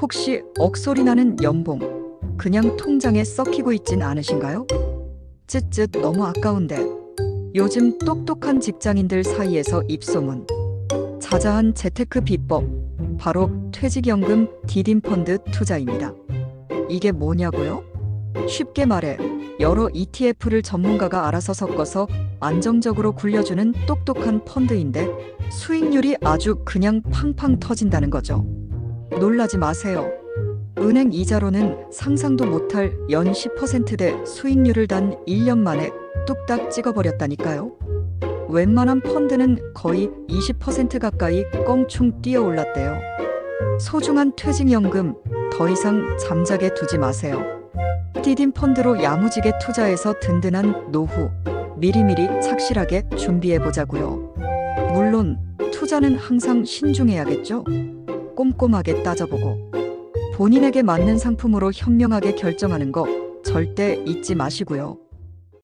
혹시 억소리 나는 연봉 그냥 통장에 썩히고 있진 않으신가요? 쯧쯧 너무 아까운데 요즘 똑똑한 직장인들 사이에서 입소문 자자한 재테크 비법 바로 퇴직연금 디딤펀드 투자입니다. 이게 뭐냐고요? 쉽게 말해 여러 ETF를 전문가가 알아서 섞어서 안정적으로 굴려주는 똑똑한 펀드인데 수익률이 아주 그냥 팡팡 터진다는 거죠. 놀라지 마세요. 은행 이자로는 상상도 못할 연 10%대 수익률을 단 1년 만에 뚝딱 찍어버렸다니까요. 웬만한 펀드는 거의 20% 가까이 껑충 뛰어 올랐대요. 소중한 퇴직연금 더 이상 잠자게 두지 마세요. 디딤 펀드로 야무지게 투자해서 든든한 노후 미리미리 착실하게 준비해 보자고요. 물론 투자는 항상 신중해야겠죠. 꼼꼼하게 따져보고 본인에게 맞는 상품으로 현명하게 결정하는 거 절대 잊지 마시고요.